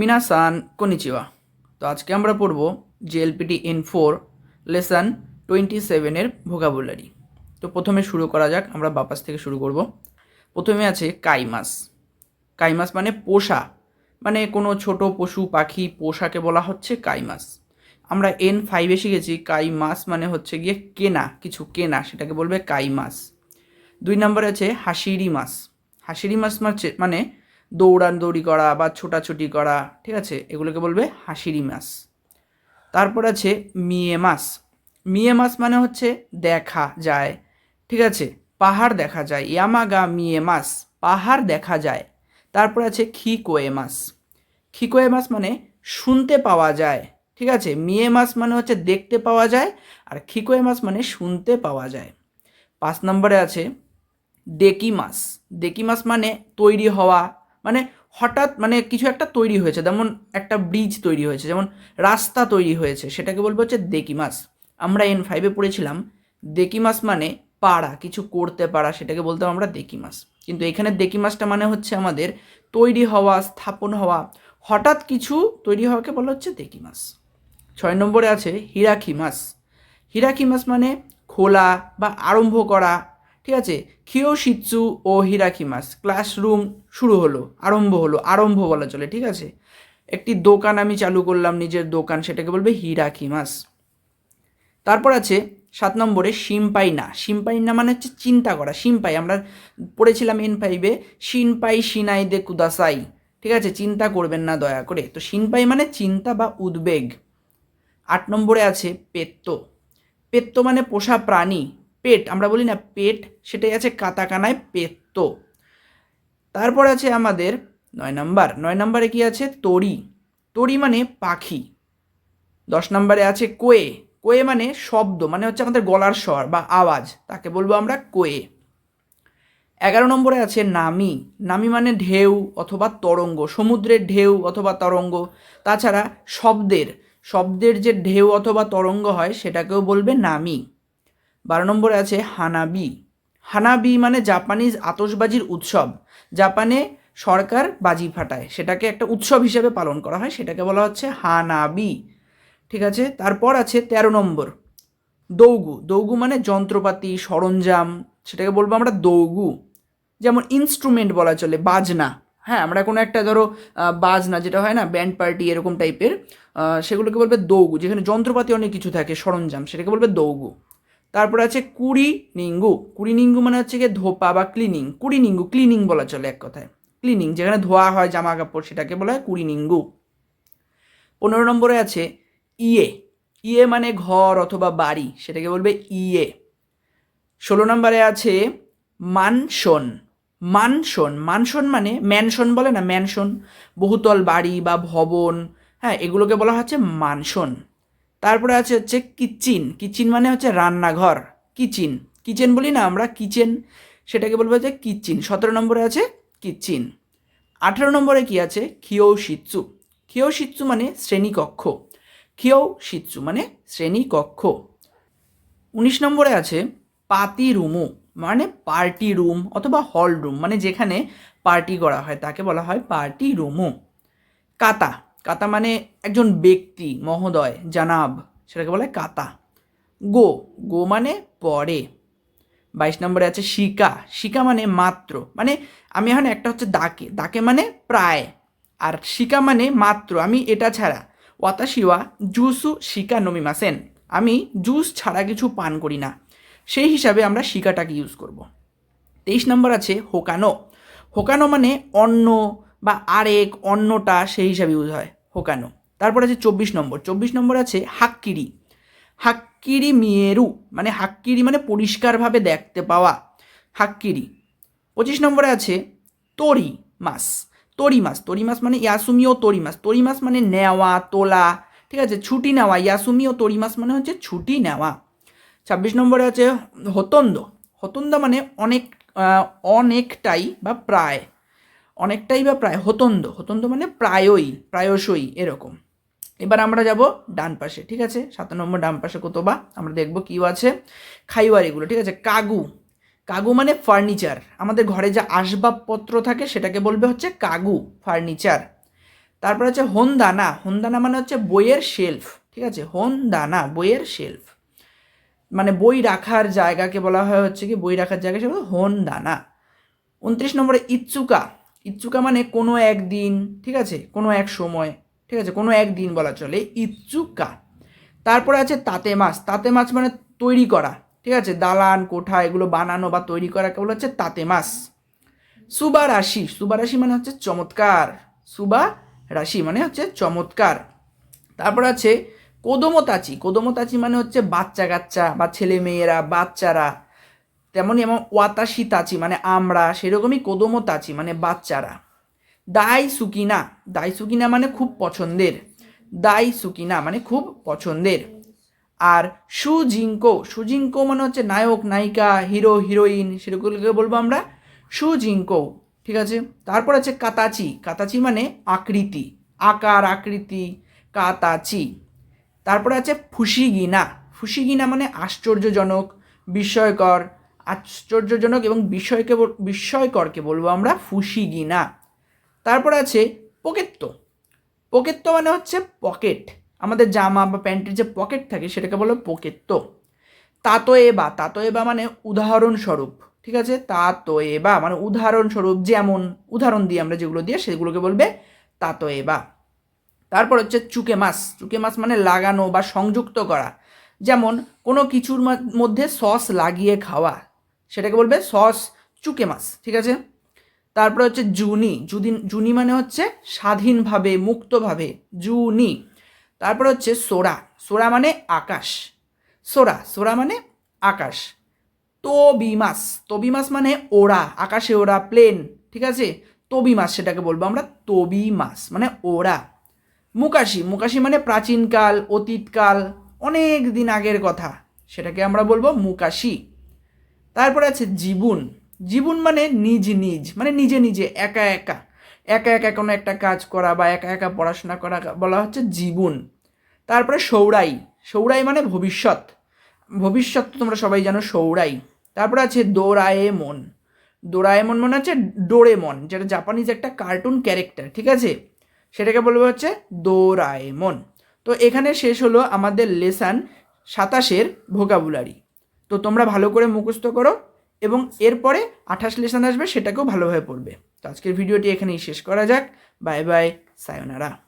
মিনাসান কনিচিওয়া তো আজকে আমরা পড়ব JLPT N four lesson twenty সেভেনের ভোকাবুলারি তো প্রথমে শুরু করা যাক, আমরা বাপাস থেকে শুরু করব। প্রথমে আছে কাইমাস। কাইমাস মানে পোষা মানে কোনো ছোট পশু, পাখি, পোষাকে বলা হচ্ছে কাইমাস। আমরা এন ফাইভে শিখেছি, কাইমাস মানে হচ্ছে গিয়ে কেনা, কিছু কেনা, সেটাকে বলবে কাইমাস। দুই নম্বরে আছে হাসিরি মাছ হাসিরি মাছে মানে দৌড়ান দৌড়ি করা বা ছোটাছুটি করা, ঠিক আছে? এগুলোকে বলবে হাসিরি মাছ তারপর আছে মিয়ে মাছ মিয়ে মাছ মানে হচ্ছে দেখা যায়, ঠিক আছে? পাহাড় দেখা যায়। ইয়ামাগা মিয়ে মাছ পাহাড় দেখা যায়। তারপর আছে খিকোয়ে মাছ খিকোয়ে মাছ মানে শুনতে পাওয়া যায়, ঠিক আছে? মিয়ে মাছ মানে হচ্ছে দেখতে পাওয়া যায় আর খিকোয়ে মাছ মানে শুনতে পাওয়া যায়। পাঁচ নম্বরে আছে ডেকি মাছ ডেকি মাছ মানে তৈরি হওয়া মানে হঠাৎ মানে কিছু একটা তৈরি হয়েছে, যেমন একটা ব্রিজ তৈরি হয়েছে, যেমন রাস্তা তৈরি হয়েছে, সেটাকে বলব হচ্ছে দেকি মাছ। আমরা এন ফাইভে পড়েছিলাম, দেকি মাছ মানে পারা কিছু করতে পারা, সেটাকে বলতাম আমরা দেকি মাছ। কিন্তু এখানে দেকি মাছটা মানে হচ্ছে আমাদের তৈরি হওয়া, স্থাপন হওয়া, হঠাৎ কিছু তৈরি হওয়াকে বলা হচ্ছে দেকি মাছ। ছয় নম্বরে আছে হিরাকি মাছ মানে খোলা বা আরম্ভ করা ঠিক আছে? খিওশিৎসু ও হিরাকিমাস ক্লাসরুম শুরু হলো, আরম্ভ হলো, আরম্ভ বলা চলে, ঠিক আছে? একটি দোকান আমি চালু করলাম, নিজের দোকান সেটাকে বলবে হিরাকিমাস তারপর আছে সাত নম্বরে সিম্পাইনা সিম্পাইনা মানে হচ্ছে চিন্তা করা। সিম্পাই আমরা পড়েছিলাম এন ফাইভে সিনপাই সিনাই দে কুদাসাই। ঠিক আছে? চিন্তা করবেন না দয়া করে। তো সিনপাই মানে চিন্তা বা উদ্বেগ। আট নম্বরে আছে পেত্ত। পেত্ত মানে পোষা প্রাণী। পেট, আমরা বলি না পেট, সেটাই আছে কাতাকানায় পেত্ত। তারপর আছে আমাদের নয় নাম্বার। নয় নাম্বারে কি আছে? তরি তরি মানে পাখি। দশ নম্বরে আছে কোয়ে। কোয়ে মানে শব্দ মানে হচ্ছে আমাদের গলার স্বর বা আওয়াজ, তাকে বলব আমরা কোয়ে। এগারো নম্বরে আছে নামি। নামি মানে ঢেউ অথবা তরঙ্গ, সমুদ্রের ঢেউ অথবা তরঙ্গ। তাছাড়া শব্দের শব্দের যে ঢেউ অথবা তরঙ্গ হয়, সেটাকেও বলবে নামি। বারো নম্বরে আছে হানাবি। হানাবি মানে জাপানিজ আতসবাজির উৎসব। জাপানে সরকার বাজি ফাটায়। সেটাকে একটা উৎসব হিসেবে পালন করা হয়। সেটাকে বলা হচ্ছে হানাবি। ঠিক আছে? তারপর আছে তেরো নম্বর। দৌগু। দৌগু মানে যন্ত্রপাতি, সরঞ্জাম। সেটাকে বলব আমরা দৌগু। যেমন ইনস্ট্রুমেন্ট বলা চলে, বাজনা। হ্যাঁ আমরা কোনো একটা ধরো বাজনা যেটা হয় না ব্যান্ড পার্টি এরকম টাইপের সেগুলোকে বলবে দৌগু। যেখানে যন্ত্রপাতি অনেক কিছু থাকে, সরঞ্জাম, সেটাকে বলবে দৌগু। তারপর আছে কুড়ি নিঙ্গু। কুড়ি নিঙ্গু মানে হচ্ছে গিয়ে ধোপা বা ক্লিনিং। কুড়ি নিঙ্গু, ক্লিনিং বলা চলে এক কথায়। ক্লিনিং, যেখানে ধোয়া হয়, জামা কাপড়, সেটাকে বলা হয় কুড়ি নিঙ্গু। পনেরো নম্বরে আছে ইয়ে। ইয়ে মানে ঘর অথবা বাড়ি, সেটাকে বলবে ইয়ে। ষোলো নম্বরে আছে মানসন। মানসন মানসন মানে ম্যানসন বলে না, ম্যানসন। বহুতল বাড়ি বা ভবন হ্যাঁ এগুলোকে বলা হচ্ছে মানসন। তারপরে আছে হচ্ছে কিচেন। কিচেন মানে হচ্ছে রান্নাঘর। কিচেন। কিচেন বলি না আমরা, কিচেন সেটাকে বলব যে কিচেন। সতেরো নম্বরে আছে কিচেন। আঠেরো নম্বরে কি আছে? খিও শিৎসু খিও শিৎসু মানে শ্রেণীকক্ষ। খিও শিৎসু মানে শ্রেণীকক্ষ। উনিশ নম্বরে আছে পাতি রুমু মানে পার্টি রুম অথবা হল রুম মানে যেখানে পার্টি করা হয়, তাকে বলা হয় পার্টি রুমু। কাতা। কাতা মানে একজন ব্যক্তি, মহোদয়, জানাব, সেটাকে বলে কাতা। গো গো মানে পরে। বাইশ নম্বরে আছে শিকা। শিকা মানে মাত্র। মানে আমি এখন একটা হচ্ছে দাকে। দাকে মানে প্রায়। আর শিকা মানে মাত্র। আমি এটা ছাড়া। ওয়াতাশিওয়া, জুসু শিকা নমিমাসেন আমি জুস ছাড়া কিছু পান করি না। সেই হিসাবে আমরা শিকাটাকে ইউজ করব। তেইশ নম্বর আছে হোকানো। হোকানো মানে অন্য বা আরেক অন্যটা সেই হিসাবে ইউজ হয়। হোকানো। তারপর আছে চব্বিশ নম্বর। চব্বিশ নম্বর আছে হাক্কিরি। হাক্কিরি মিয়েরু মানে হাক্কিরি মানে পরিষ্কারভাবে দেখতে পাওয়া। হাক্কিরি। পঁচিশ নম্বরে আছে তরি মাছ তরি মাছ তরি মাছ মানে ইয়াসুমিও তরি মাছ তরি মাছ মানে নেওয়া, তোলা, ঠিক আছে, ছুটি নেওয়া। ইয়াসুমিও তরি মাছ মানে হচ্ছে ছুটি নেওয়া। ছাব্বিশ নম্বরে আছে হতন্দ। হতন্দ মানে অনেক অনেকটাই বা প্রায়। অনেকটাই বা প্রায় হতন্দ হতন্দ মানে প্রায়ই, প্রায়শই এরকম। এবার আমরা যাব ডান পাশে, ঠিক আছে? সাত নম্বর ডান পাশে কত বা? আমরা দেখব কী আছে। খাইওয়ারিগুলো, ঠিক আছে? কাগু। কাগু মানে ফার্নিচার। আমাদের ঘরে যা আসবাবপত্র থাকে সেটাকে বলবে হচ্ছে কাগু, ফার্নিচার। তারপর হচ্ছে হনদানা। হনদানা মানে হচ্ছে বইয়ের শেলফ, ঠিক আছে? হনদানা, বইয়ের শেলফ। মানে বই রাখার জায়গাকে বলা হয় হচ্ছে কি? বই রাখার জায়গা সেগুলো হনদানা। উনত্রিশ নম্বরে ইচ্ছুকা। ইচ্ছুকা মানে কোনো একদিন ঠিক আছে? কোনো এক সময়, ঠিক আছে? কোনো একদিন বলা চলে ইচ্ছুকা। তারপরে আছে তাতে মাছ। তাতে মাছ মানে তৈরি করা, ঠিক আছে? দালান, কোঠা, এগুলো বানানো বা তৈরি করা কেবল হচ্ছে তাতে মাছ। সুবা রাশি। সুবা রাশি মানে হচ্ছে চমৎকার। সুবা রাশি মানে হচ্ছে চমৎকার। তারপর আছে কোদমতাচি। কোদমতাচি মানে হচ্ছে বাচ্চা কাচ্চা বা ছেলে মেয়েরা বাচ্চারা তেমনই এবং ওয়াতাশি তাচি মানে আমরা, সেরকমই কোদমতাচি মানে বাচ্চারা। দাই সুকিনা দাই সুকিনা মানে খুব পছন্দের। দাই সুকিনা মানে খুব পছন্দের। আর সুজিঙ্কো সুজিঙ্কো মানে হচ্ছে নায়ক, নায়িকা, হিরো, হিরোইন সেরকমকে বলব আমরা সুজিঙ্কো ঠিক আছে? তারপর আছে কাতাচি কাতাচি মানে আকৃতি, আকার, আকৃতি, কাতাচি। তারপরে আছে ফুসিগিনা ফুসিগিনা মানে আশ্চর্যজনক, বিস্ময়কর আশ্চর্যজনক এবং বল- বিস্ময়করকে বলব আমরা, ফুসিগিনা। তারপর আছে পকেত্তো পকেত্তো মানে হচ্ছে পকেট। আমাদের জামা বা প্যান্টের যে পকেট থাকে, সেটাকে বলো পকেত্তো তাতোয়েবা। তাতোয়েবা মানে উদাহরণস্বরূপ, ঠিক আছে? তাতোয়েবা মানে উদাহরণস্বরূপ, যেমন উদাহরণ দিয়ে আমরা যেগুলো দিয়ে, সেগুলোকে বলবে তাতোয়েবা। তারপর হচ্ছে চুকে মাছ চুকে মাছ মানে লাগানো বা সংযুক্ত করা। যেমন কোনো কিছুর মধ্যে সস লাগিয়ে খাওয়া। সেটাকে বলবে সস চুকে মাছ, ঠিক আছে? তারপর হচ্ছে জুনি, জুদিন, জুনি মানে হচ্ছে স্বাধীনভাবে, মুক্তভাবে, জুনি। তারপর হচ্ছে সোরা সোরা মানে আকাশ। সোরা সোরা মানে আকাশ। তবি মাছ তবি মাছ মানে ওরা আকাশে ওরা প্লেন, ঠিক আছে? তবি মাছ সেটাকে বলব আমরা, তবি মাছ মানে ওরা মুকাশি মুকাশি মানে প্রাচীনকাল, অতীতকাল, অনেক দিন আগের কথা, সেটাকে আমরা বলব মুকাশি। তারপরে আছে জীবন। জীবন মানে নিজ নিজ মানে নিজে নিজে, একা একা। একা একা কোনো একটা কাজ করা বা একা একা পড়াশোনা করা বলা হচ্ছে জীবন। তারপরে সৌরাই সৌরাই মানে ভবিষ্যৎ। ভবিষ্যৎ তোমরা সবাই জানো সৌরাই। তারপরে আছে দোরায়েমন দোরায়েমন মনে হচ্ছে ডোরেমন, যেটা জাপানিজ একটা কার্টুন ক্যারেক্টার, ঠিক আছে? সেটাকে বলব হচ্ছে দোরায়েমন তো এখানে শেষ হলো আমাদের লেসান সাতাশের ভোকাবুলারি। তো তোমরা ভালো করে মুখস্থ করো এবং এরপরে আঠাশ লেসান আসবে সেটাকেও ভালোভাবে পড়বে। তো আজকের ভিডিওটি এখানেই শেষ করা যাক। Bye bye, sayonara.